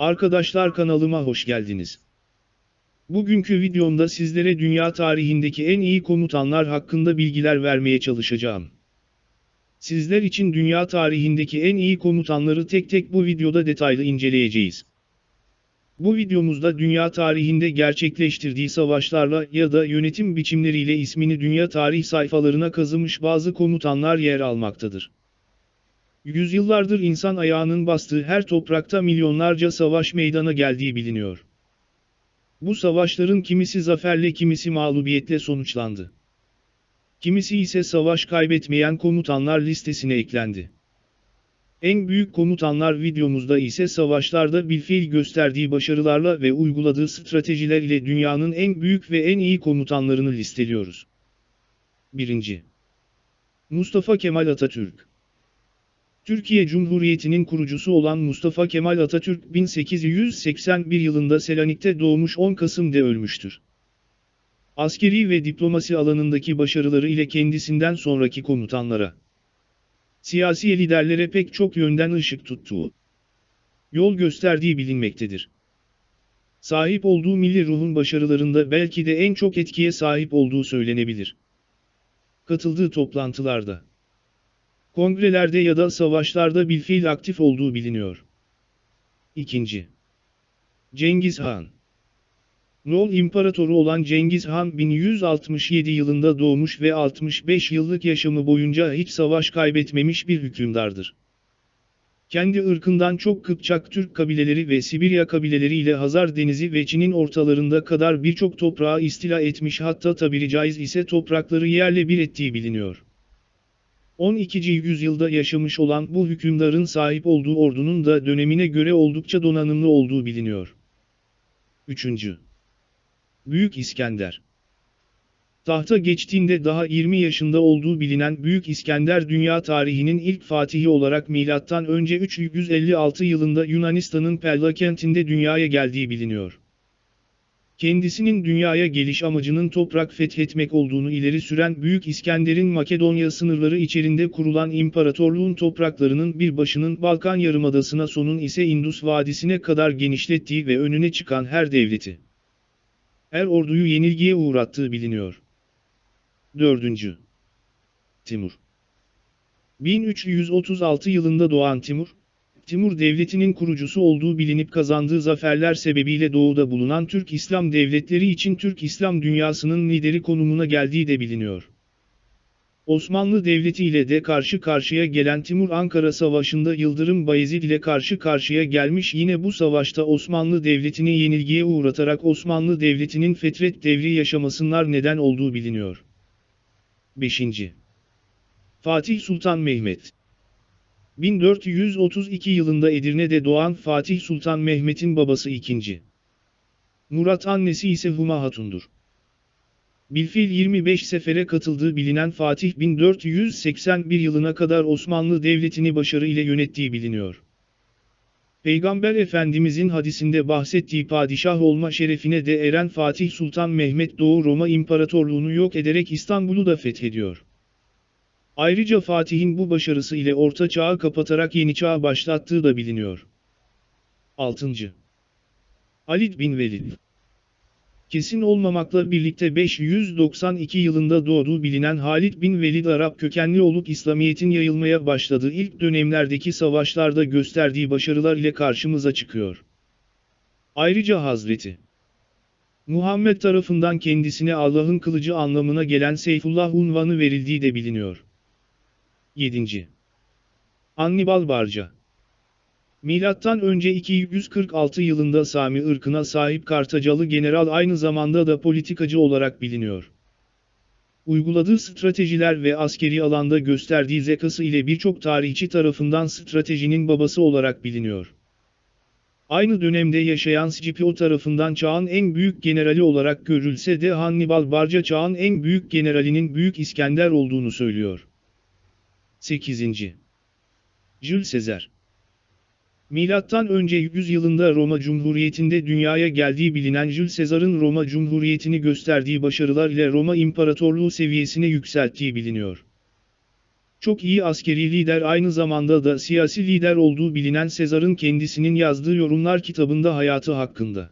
Arkadaşlar kanalıma hoş geldiniz. Bugünkü videomda sizlere dünya tarihindeki en iyi komutanlar hakkında bilgiler vermeye çalışacağım. Sizler için dünya tarihindeki en iyi komutanları tek tek bu videoda detaylı inceleyeceğiz. Bu videomuzda dünya tarihinde gerçekleştirdiği savaşlarla ya da yönetim biçimleriyle ismini dünya tarih sayfalarına kazımış bazı komutanlar yer almaktadır. Yüzyıllardır insan ayağının bastığı her toprakta milyonlarca savaş meydana geldiği biliniyor. Bu savaşların kimisi zaferle kimisi mağlubiyetle sonuçlandı. Kimisi ise savaş kaybetmeyen komutanlar listesine eklendi. En büyük komutanlar videomuzda ise savaşlarda bilfiil gösterdiği başarılarla ve uyguladığı stratejiler ile dünyanın en büyük ve en iyi komutanlarını listeliyoruz. 1. Mustafa Kemal Atatürk Türkiye Cumhuriyeti'nin kurucusu olan Mustafa Kemal Atatürk 1881 yılında Selanik'te doğmuş 10 Kasım'da ölmüştür. Askeri ve diplomasi alanındaki başarıları ile kendisinden sonraki komutanlara, siyasi liderlere pek çok yönden ışık tuttuğu, yol gösterdiği bilinmektedir. Sahip olduğu milli ruhun başarılarında belki de en çok etkiye sahip olduğu söylenebilir. Katıldığı toplantılarda, kongrelerde ya da savaşlarda bilfiil aktif olduğu biliniyor. 2. Cengiz Han Moğol İmparatoru olan Cengiz Han 1167 yılında doğmuş ve 65 yıllık yaşamı boyunca hiç savaş kaybetmemiş bir hükümdardır. Kendi ırkından çok Kıpçak Türk kabileleri ve Sibirya kabileleri ile Hazar Denizi ve Çin'in ortalarında kadar birçok toprağı istila etmiş hatta tabiri caiz ise toprakları yerle bir ettiği biliniyor. 12. yüzyılda yaşamış olan bu hükümdarın sahip olduğu ordunun da dönemine göre oldukça donanımlı olduğu biliniyor. 3. Büyük İskender Tahta geçtiğinde daha 20 yaşında olduğu bilinen Büyük İskender dünya tarihinin ilk fatihi olarak M.Ö. 356 yılında Yunanistan'ın Pella kentinde dünyaya geldiği biliniyor. Kendisinin dünyaya geliş amacının toprak fethetmek olduğunu ileri süren Büyük İskender'in Makedonya sınırları içerinde kurulan imparatorluğun topraklarının bir başının Balkan Yarımadası'na sonun ise Indus Vadisi'ne kadar genişlettiği ve önüne çıkan her devleti, her orduyu yenilgiye uğrattığı biliniyor. 4. Timur 1336 yılında doğan Timur, Timur Devleti'nin kurucusu olduğu bilinip kazandığı zaferler sebebiyle doğuda bulunan Türk İslam devletleri için Türk İslam dünyasının lideri konumuna geldiği de biliniyor. Osmanlı Devleti ile de karşı karşıya gelen Timur Ankara Savaşı'nda Yıldırım Bayezid ile karşı karşıya gelmiş yine bu savaşta Osmanlı Devleti'ni yenilgiye uğratarak Osmanlı Devleti'nin fetret devri yaşamasınlar neden olduğu biliniyor. 5. Fatih Sultan Mehmet 1432 yılında Edirne'de doğan Fatih Sultan Mehmet'in babası 2. Murat annesi ise Huma Hatun'dur. Bilfil 25 sefere katıldığı bilinen Fatih 1481 yılına kadar Osmanlı Devleti'ni başarı ile yönettiği biliniyor. Peygamber Efendimizin hadisinde bahsettiği padişah olma şerefine de eren Fatih Sultan Mehmet Doğu Roma İmparatorluğunu yok ederek İstanbul'u da fethediyor. Ayrıca Fatih'in bu başarısı ile Orta Çağ'ı kapatarak Yeni Çağ'ı başlattığı da biliniyor. 6. Halid bin Velid Kesin olmamakla birlikte 592 yılında doğduğu bilinen Halid bin Velid Arap kökenli olup İslamiyet'in yayılmaya başladığı ilk dönemlerdeki savaşlarda gösterdiği başarılar ile karşımıza çıkıyor. Ayrıca Hazreti Muhammed tarafından kendisine Allah'ın kılıcı anlamına gelen Seyfullah unvanı verildiği de biliniyor. 7. Annibal Barca Milattan önce 246 yılında Sami ırkına sahip Kartacalı general aynı zamanda da politikacı olarak biliniyor. Uyguladığı stratejiler ve askeri alanda gösterdiği zekası ile birçok tarihçi tarafından stratejinin babası olarak biliniyor. Aynı dönemde yaşayan Scipio tarafından çağın en büyük generali olarak görülse de Hannibal Barca çağın en büyük generalinin Büyük İskender olduğunu söylüyor. 8. Jules Caesar Milattan önce 100 yılında Roma Cumhuriyeti'nde dünyaya geldiği bilinen Jules Caesar'ın Roma Cumhuriyeti'ni gösterdiği başarılar ile Roma İmparatorluğu seviyesine yükselttiği biliniyor. Çok iyi askeri lider aynı zamanda da siyasi lider olduğu bilinen Sezar'ın kendisinin yazdığı yorumlar kitabında hayatı hakkında.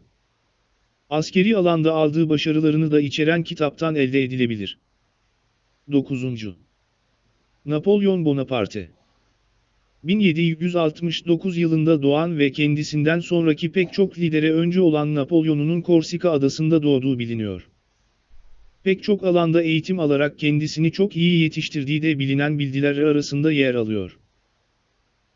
Askeri alanda aldığı başarılarını da içeren kitaptan elde edilebilir. 9. Napolyon Bonaparte 1769 yılında doğan ve kendisinden sonraki pek çok lidere önce olan Napolyon'un Korsika adasında doğduğu biliniyor. Pek çok alanda eğitim alarak kendisini çok iyi yetiştirdiği de bilinen bildiler arasında yer alıyor.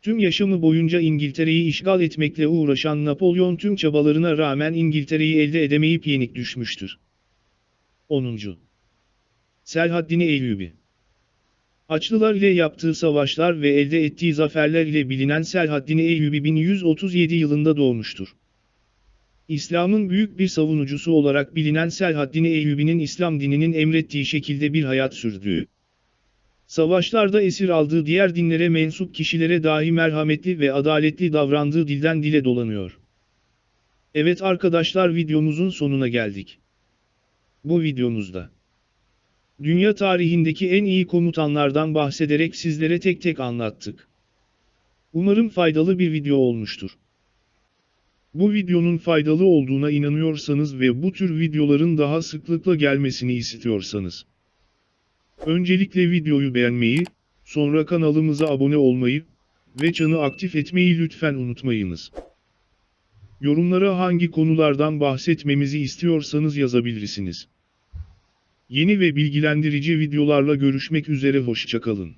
Tüm yaşamı boyunca İngiltere'yi işgal etmekle uğraşan Napolyon tüm çabalarına rağmen İngiltere'yi elde edemeyip yenik düşmüştür. 10. Selahaddin Eyyubi Haçlılar ile yaptığı savaşlar ve elde ettiği zaferler ile bilinen Selahaddin Eyyubi 1137 yılında doğmuştur. İslam'ın büyük bir savunucusu olarak bilinen Selahaddin Eyyubi'nin İslam dininin emrettiği şekilde bir hayat sürdüğü, savaşlarda esir aldığı diğer dinlere mensup kişilere dahi merhametli ve adaletli davrandığı dilden dile dolanıyor. Evet arkadaşlar videomuzun sonuna geldik. Bu videomuzda Dünya tarihindeki en iyi komutanlardan bahsederek sizlere tek tek anlattık. Umarım faydalı bir video olmuştur. Bu videonun faydalı olduğuna inanıyorsanız ve bu tür videoların daha sıklıkla gelmesini istiyorsanız. Öncelikle videoyu beğenmeyi, sonra kanalımıza abone olmayı ve çanı aktif etmeyi lütfen unutmayınız. Yorumlara hangi konulardan bahsetmemizi istiyorsanız yazabilirsiniz. Yeni ve bilgilendirici videolarla görüşmek üzere hoşçakalın.